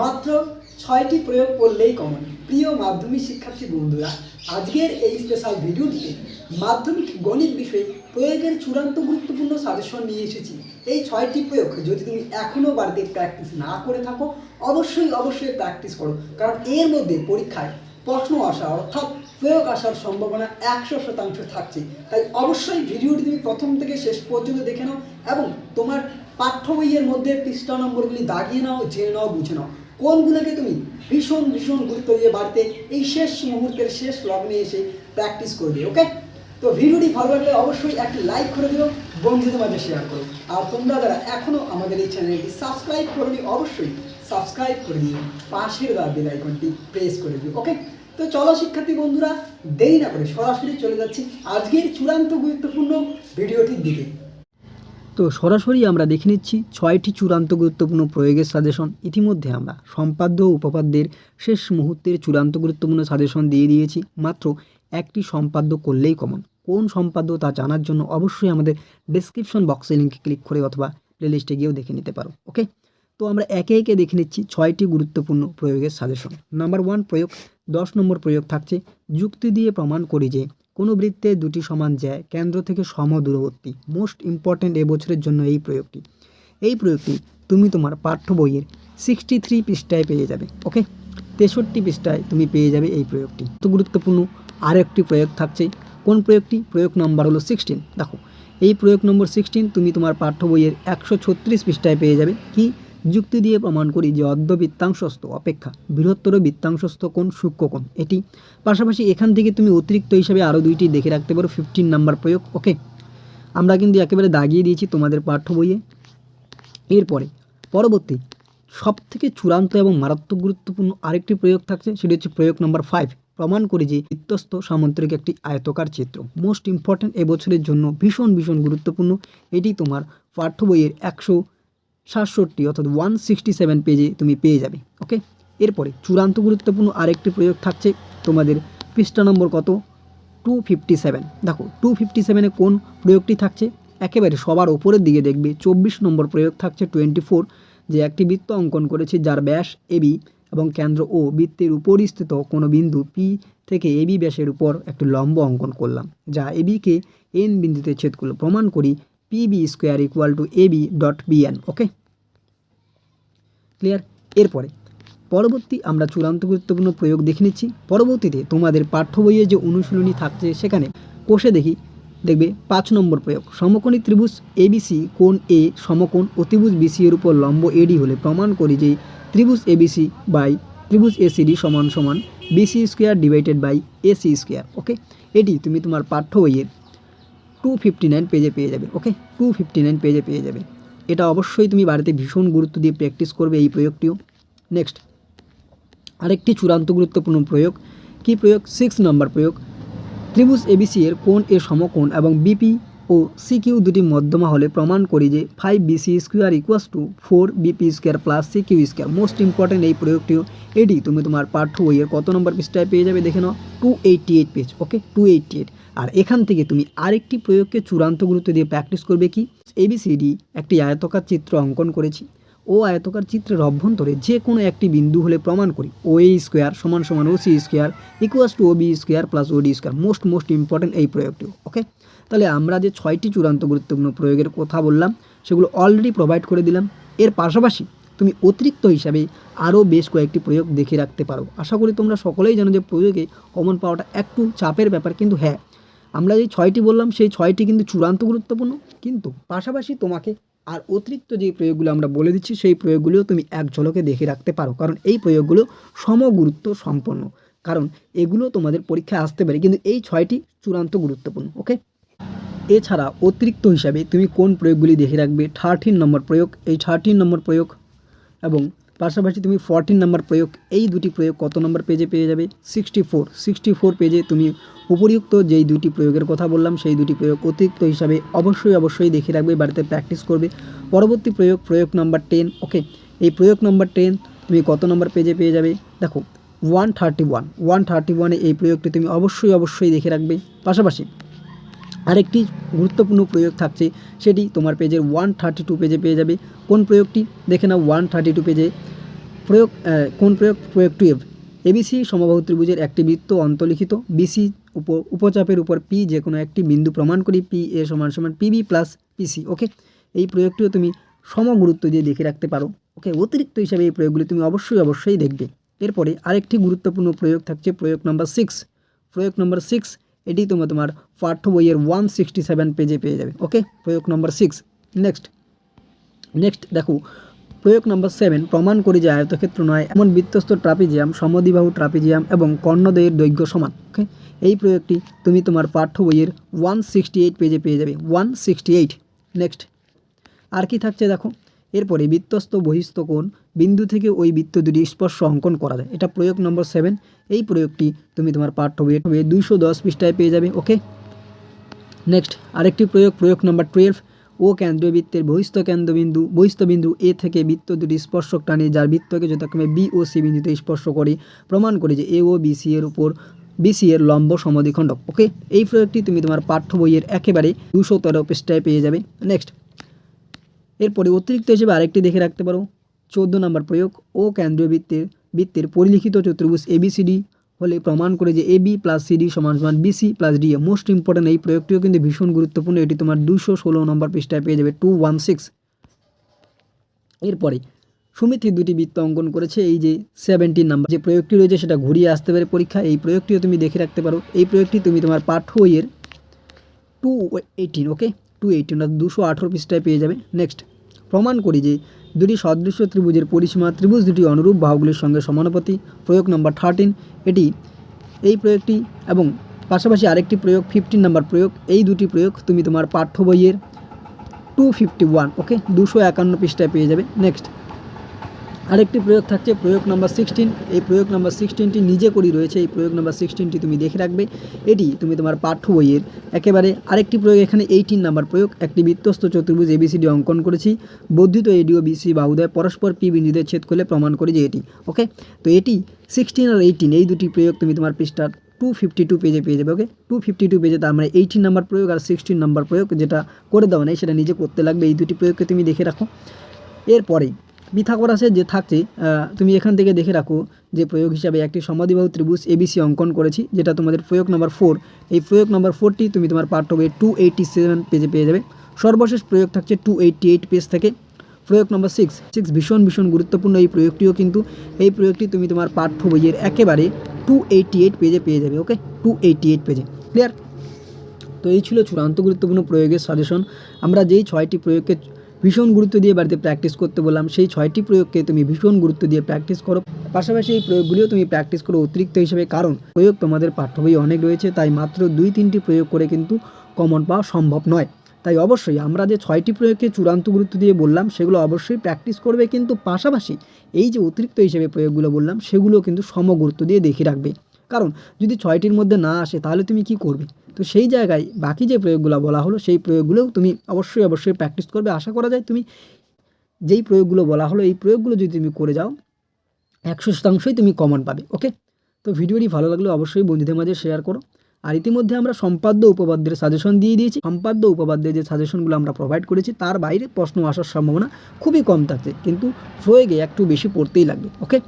মাত্র ছয়টি প্রয়োগ করলেই কমন প্রিয় মাধ্যমিক শিক্ষার্থী বন্ধুরা, আজকের এই স্পেশাল ভিডিওটিতে মাধ্যমিক গণিত বিষয়ে প্রয়োগের চূড়ান্ত গুরুত্বপূর্ণ সাজেশন নিয়ে এসেছি। এই ছয়টি প্রয়োগ যদি তুমি এখনও বাড়িতে প্র্যাকটিস না করে থাকো, অবশ্যই অবশ্যই প্র্যাকটিস করো। কারণ এর মধ্যে পরীক্ষায় প্রশ্ন আসা অর্থাৎ প্রয়োগ আসার সম্ভাবনা একশো শতাংশ থাকছে। তাই অবশ্যই ভিডিওটি তুমি প্রথম থেকে শেষ পর্যন্ত দেখে নাও এবং তোমার পাঠ্য বইয়ের মধ্যে পৃষ্ঠা নম্বরগুলি দাগিয়ে নাও, জেনে নাও, বুঝে নাও। কোনগুলোকে তুমি ভীষণ ভীষণ গুরুত্ব দিয়ে বাড়িতে এই শেষ মুহূর্তের শেষ লগ্নে এসে প্র্যাকটিস করবে ওকে তো ভিডিওটি ভালো লাগলে অবশ্যই একটি লাইক করে দিও, বন্ধুদের মাঝে শেয়ার করো। আর তোমরা যারা এখনও আমাদের এই চ্যানেলটি সাবস্ক্রাইব করনি, অবশ্যই সাবস্ক্রাইব করে দিও পাশের বেল আইকনটি প্রেস করে দিও ওকে তো চলো শিক্ষার্থী বন্ধুরা, দেরি না করে সরাসরি চলে যাচ্ছি আজকের চূড়ান্ত গুরুত্বপূর্ণ ভিডিওটির দিকে। তো সরাসরি আমরা দেখে নিচ্ছি ছয়টি চূড়ান্ত গুরুত্বপূর্ণ প্রয়োগের সাজেশন। ইতিমধ্যে আমরা সম্পাদ্য উপপাদ্যের শেষ মুহূর্তের চূড়ান্ত গুরুত্বপূর্ণ সাজেশন দিয়ে দিয়েছি। মাত্র একটি সম্পাদ্য করলেই কমন কোন সম্পাদ্য তা জানার জন্য অবশ্যই আমাদের ডেসক্রিপশন বক্সে লিঙ্কে ক্লিক করে অথবা প্লেলিস্টে গিয়েও দেখে নিতে পারো ওকে তো আমরা একে একে দেখে নিচ্ছি ছয়টি গুরুত্বপূর্ণ প্রয়োগের সাজেশন। নাম্বার ওয়ান প্রয়োগ, দশ নম্বর প্রয়োগ থাকছে, যুক্তি দিয়ে প্রমাণ করি যে কোনো বৃত্তে দুটি সমান যায়। কেন্দ্র থেকে সম দূরবর্তী। মোস্ট ইম্পর্ট্যান্ট এবছরের জন্য এই প্রয়োগটি। এই প্রয়োগটি তুমি তোমার পাঠ্য বইয়ের সিক্সটি থ্রি পৃষ্ঠায় পেয়ে যাবে ওকে তেষট্টি পৃষ্ঠায় তুমি পেয়ে যাবে এই প্রয়োগটি। তো গুরুত্বপূর্ণ আরেকটি প্রয়োগ থাকছে। কোন প্রয়োগটি? প্রয়োগ নম্বর হলো সিক্সটিন দেখো, এই প্রয়োগ নম্বর সিক্সটিন তুমি তোমার পাঠ্য বইয়ের একশো ছত্রিশ পৃষ্ঠায় পেয়ে যাবে। কি? যুক্তি দিয়ে প্রমাণ করি যে অর্ধ বৃত্তাংশস্থ অপেক্ষা। বৃহত্তর বৃত্তাংশস্থ কোণ সূক্ষ্ম কোণ। এটি পাশাপাশি এখান থেকে তুমি অতিরিক্ত হিসাবে আরও দুইটি দেখে রাখতে পারো ফিফটিন নাম্বার প্রয়োগ। ওকে আমরা কিন্তু একেবারে দাগিয়ে দিয়েছি তোমাদের পাঠ্য বইয়ে। এরপরে, পরবর্তী সব থেকে চূড়ান্ত এবং মারাত্মক গুরুত্বপূর্ণ আরেকটি প্রয়োগ থাকছে, সেটি হচ্ছে প্রয়োগ নম্বর ফাইভ প্রমাণ করে যে বৃত্তস্থ সামুদ্রিক একটি আয়তকার চিত্র মোস্ট ইম্পর্ট্যান্ট এবছরের জন্য ভীষণ ভীষণ গুরুত্বপূর্ণ। এটি তোমার পাঠ্য বইয়ের একশো সাতষট্টি অর্থাৎ ওয়ান সিক্সটি সেভেন পেজে তুমি পেয়ে যাবে ওকে এরপরে চূড়ান্ত গুরুত্বপূর্ণ আরেকটি প্রয়োগ থাকছে, তোমাদের পৃষ্ঠা নম্বর কত? টু ফিফটি সেভেন দেখো টু ফিফটি সেভেনে কোন প্রয়োগটি থাকছে? একেবারে সবার ওপরের দিকে দেখবে, চব্বিশ নম্বর প্রয়োগ থাকছে টোয়েন্টি ফোর যে একটি বৃত্ত অঙ্কন করেছে যার ব্যাস এবি এবং কেন্দ্র ও বৃত্তের উপরিস্থিত কোনো বিন্দু পি থেকে এবি ব্যাসের উপর একটি লম্ব অঙ্কন করলাম, যা এবিকে এন বিন্দুতে ছেদ করল প্রমাণ করি P B square equal to A B dot B N okay clear এরপরে, পরবর্তী আমরা চূড়ান্ত গুরুত্বপূর্ণ প্রয়োগ দেখে নিচ্ছি। পরবর্তীতে তোমাদের পাঠ্য বইয়ে যে অনুশীলনী থাকছে সেখানে কোষে দেখি, দেখবে পাঁচ নম্বর প্রয়োগ। সমকোণী ত্রিভুজ এবিসি কোণ এ সমকোণ অতিভুজ বিসি এর উপর লম্ব এডি হলে প্রমাণ করি যে ত্রিভুজ এবিসি বাই ত্রিভুজ এসিডি সমান সমান B C square divided by A C square okay এটি তুমি তোমার পাঠ্য বইয়ের টু ফিফটি নাইন পেজে পেয়ে যাবে ওকে টু ফিফটি নাইন পেজে পেয়ে যাবে। এটা অবশ্যই তুমি বাড়িতে ভীষণ গুরুত্ব দিয়ে প্র্যাকটিস করবে এই প্রয়োগটিও। নেক্সট আরেকটি চূড়ান্ত গুরুত্বপূর্ণ প্রয়োগ। কি প্রয়োগ? সিক্স নম্বর প্রয়োগ। ত্রিভুজ এবিসি এর কোণ, এর সমকোণ এবং বিপি ও সিকিউ দুটি মধ্যমা হলে প্রমাণ করি যে five B C square equals to four B P square plus C Q square most important এই প্রয়োগটিও। এটি তুমি তোমার পাঠ্য বইয়ের কত নম্বর পৃষ্ঠায় পেয়ে যাবে দেখে নাও। Two eighty eight page okay two eighty eight আর এখান থেকে তুমি আরেকটি প্রয়োগকে চূড়ান্ত গুরুত্ব দিয়ে প্র্যাকটিস করবে কি? এবিসিডি একটি আয়তকার চিত্র অঙ্কন করেছি। ও আয়তকার চিত্রের অভ্যন্তরে যে কোনো একটি বিন্দু হলে প্রমাণ করি। ও এ স্কোয়ার সমান সমান O C square equals to O B square plus O D square. Most most important এই প্রয়োগটি ওকে তাহলে আমরা যে ছয়টি চূড়ান্ত গুরুত্বপূর্ণ প্রয়োগের কথা বললাম, সেগুলো অলরেডি প্রোভাইড করে দিলাম। এর পাশাপাশি তুমি অতিরিক্ত হিসাবে আরও বেশ কয়েকটি প্রয়োগ দেখে রাখতে পারো। আশা করি তোমরা সকলেই জানো যে প্রয়োগে কমন পাওয়াটা একটু চাপের ব্যাপার, কিন্তু হ্যাঁ আমরা যে ছয়টি বললাম, সেই ছয়টি কিন্তু চূড়ান্ত গুরুত্বপূর্ণ। কিন্তু পাশাপাশি তোমাকে আর অতিরিক্ত যে প্রয়োগগুলো আমরা বলে দিচ্ছি, সেই প্রয়োগগুলিও তুমি এক ঝলকে দেখে রাখতে পারো। কারণ এই প্রয়োগগুলো সমগুরুত্ব সম্পন্ন। কারণ এগুলো তোমাদের পরীক্ষায় আসতে পারে, কিন্তু এই ছয়টি চূড়ান্ত গুরুত্বপূর্ণ, ওকে? এছাড়া অতিরিক্ত হিসাবে তুমি কোন প্রয়োগগুলি দেখে রাখবে? থার্টিন নম্বর প্রয়োগ। এই থার্টিন নম্বর প্রয়োগ এবং পাশাপাশি তুমি ফোরটিন নম্বর প্রয়োগ, এই দুটি প্রয়োগ কত নম্বর পেজে পেয়ে যাবে? সিক্সটি ফোর সিক্সটি ফোর পেজে তুমি উপরিউক্ত যেই দুটি প্রয়োগের কথা বললাম, সেই দুটি প্রয়োগ অতিরিক্ত হিসাবে অবশ্যই অবশ্যই দেখে রাখবে বাড়িতে প্র্যাকটিস করবে। পরবর্তী প্রয়োগ প্রয়োগ নাম্বার টেন ওকে এই প্রয়োগ নাম্বার টেন তুমি কত নম্বর পেজে পেয়ে যাবে? দেখো one thirty one one thirty ওয়ানে এই প্রয়োগটি তুমি অবশ্যই অবশ্যই দেখে রাখবে। পাশাপাশি আরেকটি গুরুত্বপূর্ণ প্রয়োগ থাকছে, সেটি তোমার পেজের ওয়ান থার্টি টু পেজে পেয়ে যাবে। কোন প্রয়োগটি? দেখে নাও ওয়ান থার্টি টু পেজে। প্রয়োগ কোন প্রয়োগ? প্রয়োগ টুয়েলভ এবিসি সমবাহু ত্রিভুজের একটি বৃত্ত অন্তলিখিত বিসি উপ, উপচাপের উপর পি যে কোনো একটি বিন্দু প্রমাণ করি। পি এ সমান সমান পিবি প্লাস পিসি ওকে এই প্রয়োগটিও তুমি সমগুরুত্ব দিয়ে দেখে রাখতে পারো ওকে অতিরিক্ত হিসাবে এই প্রয়োগগুলি তুমি অবশ্যই অবশ্যই দেখবে। এরপরে আরেকটি গুরুত্বপূর্ণ প্রয়োগ থাকছে প্রয়োগ নাম্বার সিক্স প্রয়োগ নম্বর সিক্স এটি তোমার তোমার পাঠ্য বইয়ের ওয়ান সিক্সটি সেভেন পেজে পেয়ে যাবে ওকে প্রয়োগ নম্বর সিক্স নেক্সট নেক্সট দেখো, প্রয়োগ নম্বর সেভেন প্রমাণ করে যে আয়তক্ষেত্র নয়, এমন বৃত্তস্থ ট্রাপিজিয়াম, সমদ্বিবাহু ট্রাপিজিয়াম এবং কর্ণদয়ের দৈর্ঘ্য সমান ওকে এই প্রয়োগটি তুমি তোমার পাঠ্য বইয়ের ওয়ান সিক্সটি এইট পেজে পেয়ে যাবে ওয়ান সিক্সটি এইট নেক্সট আর কি থাকছে দেখো? এরপরে বৃত্তস্থ বহিস্থ কোণ বিন্দু থেকে ওই বৃত্ত দুটি স্পর্শ অঙ্কন করা যায়। এটা প্রয়োগ নম্বর সেভেন এই প্রয়োগটি তুমি তোমার পাঠ্য বইয়ে দুইশো দশ পৃষ্ঠায় পেয়ে যাবে, ওকে? নেক্সট আরেকটি প্রয়োগ প্রয়োগ নম্বর টুয়েলভ ও কেন্দ্রীয় বৃত্তের বহিস্থ কেন্দ্রবিন্দু, বহিস্থ বিন্দু এ থেকে বৃত্ত দুটি স্পর্শক টানে, যার বৃত্তকে যথাক্রমে বি ও সি বিন্দুতে স্পর্শ করে। প্রমাণ করে যে এ ও বি সি এর উপর বিসি এর লম্ব সমদ্বিখণ্ডক, ওকে? এই প্রয়োগটি তুমি তোমার পাঠ্য বইয়ের একেবারে দুশো তেরো পৃষ্ঠায় পেয়ে যাবে। নেক্সট এরপরে অতিরিক্ত হিসেবে আরেকটি দেখে রাখতে পারো। চোদ্দ নম্বর প্রয়োগ ও কেন্দ্রীয় বৃত্তের বৃত্তের পরিলিখিত চতুর্ভুজ এবিসিডি হলে প্রমাণ করে যে এ বি প্লাস সিডি সমান সমান B C plus D A most important এই প্রয়োগটিও কিন্তু ভীষণ গুরুত্বপূর্ণ। এটি তোমার দুশো ষোলো নম্বর পৃষ্ঠায় পেয়ে যাবে টু ওয়ান সিক্স এরপরে সুমিত্রি দুটি বৃত্ত অঙ্কন করেছে, এই যে সেভেন্টিন নাম্বার। যে প্রয়োগটি রয়েছে সেটা ঘুরিয়ে আসতে পারে পরীক্ষা। এই প্রয়োগটিও তুমি দেখে রাখতে পারো। এই প্রয়োগটি তুমি তোমার পাঠ্য বইয়ের two eighteen okay two eighteen অর্থাৎ দুশো আঠেরো পৃষ্ঠায় পেয়ে যাবে। নেক্সট প্রমাণ করি যে দুটি সদৃশ্য ত্রিভুজের পরিসীমা ত্রিভুজ দুটি অনুরূপ বাহুগুলির সঙ্গে সমানুপাতি। প্রয়োগ নম্বর থার্টিন এটি এই প্রয়োগটি এবং পাশাপাশি আরেকটি প্রয়োগ ফিফটিন নাম্বার প্রয়োগ, এই দুটি প্রয়োগ তুমি তোমার পাঠ্য বইয়ের টু ফিফটি ওয়ান ওকে দুশো একান্ন পৃষ্ঠায় পেয়ে যাবে। নেক্সট আরেকটি প্রয়োগ থাকছে, প্রয়োগ নাম্বার সিক্সটিন এই প্রয়োগ নাম্বার সিক্সটিনটি নিজে করি রয়েছে, এই প্রয়োগ নাম্বার সিক্সটিনটি তুমি দেখে রাখবে। এটি তুমি তোমার পাঠ্য বইয়ের একেবারে আরেকটি প্রয়োগ, এখানে এইটিন নাম্বার প্রয়োগ, একটি বৃত্তস্থ চতুর্ভুজ এবিসিডি অঙ্কন করেছি। বর্ধিত এডিও বিসি বাহুদয় পরস্পর পি বিন্দুতে ছেদ করলে প্রমাণ করি যে এটি, ওকে? তো এটি সিক্সটিন আর এইটিন এই দুটি প্রয়োগ তুমি তোমার পৃষ্ঠার টু ফিফটি টু পেজে পেয়ে যাবে, ওকে? টু ফিফটি টু পেজে তার মানে এইটিন নাম্বার প্রয়োগ আর সিক্সটিন নাম্বার প্রয়োগ যেটা করে দেওয়া নেই, সেটা নিজে করতে লাগবে, এই দুটি প্রয়োগকে তুমি দেখে রাখো। এরপরে পিথাগোরাসের যে থাকছে তুমি এখান থেকে দেখে রাখো যে প্রয়োগ হিসাবে একটি সমাধিবাহু ত্রিভুজ এবিসি অঙ্কন করেছি, যেটা তোমাদের প্রয়োগ নম্বর ফোর এই প্রয়োগ নম্বর ফোরটি তুমি তোমার পাঠ্য বইয়ের টু এইটটি সেভেন পেজে পেয়ে যাবে। সর্বশেষ প্রয়োগ থাকছে টু এইটটি এইট পেজ থেকে। প্রয়োগ নম্বর সিক্স সিক্স ভীষণ ভীষণ গুরুত্বপূর্ণ এই প্রয়োগটিও কিন্তু, এই প্রয়োগটি তুমি তোমার পাঠ্য বইয়ের একেবারে টু এইটটি এইট পেজে পেয়ে যাবে ওকে টু এইটটি এইট পেজে ক্লিয়ার তো এই ছিল চূড়ান্ত গুরুত্বপূর্ণ প্রয়োগের সাজেশন আমরা যেই ছয়টি প্রয়োগকে ভীষণ গুরুত্ব দিয়ে বাড়িতে প্র্যাকটিস করতে বললাম। সেই ছয়টি প্রয়োগকে তুমি ভীষণ গুরুত্ব দিয়ে প্র্যাকটিস করো। পাশাপাশি এই প্রয়োগগুলিও তুমি প্র্যাকটিস করো অতিরিক্ত হিসেবে, কারণ প্রয়োগ তোমাদের পাঠ্য বই অনেক রয়েছে, তাই মাত্র দুই তিনটি প্রয়োগ করে কিন্তু কমন পাওয়া সম্ভব নয়। তাই অবশ্যই আমরা যে ছয়টি প্রয়োগকে চূড়ান্ত গুরুত্ব দিয়ে বললাম, সেগুলো অবশ্যই প্র্যাকটিস করবে, কিন্তু পাশাপাশি এই যে অতিরিক্ত হিসেবে প্রয়োগগুলো বললাম, সেগুলো কিন্তু সম গুরুত্ব দিয়ে দেখে রাখবে। কারণ যদি ছয়টির মধ্যে না আসে, তাহলে তুমি কি করবে? তো সেই জায়গায় বাকি যে প্রয়োগগুলো বলা হলো, সেই প্রয়োগগুলোও তুমি অবশ্যই অবশ্যই প্র্যাকটিস করবে। আশা করা যায় তুমি যেই প্রয়োগগুলো বলা হলো, এই প্রয়োগগুলো যদি তুমি করে যাও, একশো শতাংশই তুমি কমন পাবে ওকে তো ভিডিওটি ভালো লাগলে অবশ্যই বন্ধুদের মাঝে শেয়ার করো। আর ইতিমধ্যে আমরা সম্পাদ্য উপপাদ্যের সাজেশন দিয়ে দিয়েছি। সম্পাদ্য উপপাদ্যের যে সাজেশনগুলো আমরা প্রোভাইড করেছি, তার বাইরে প্রশ্ন আসার সম্ভাবনা খুবই কম থাকছে, কিন্তু প্রয়োগে একটু বেশি পড়তেই লাগবে ওকে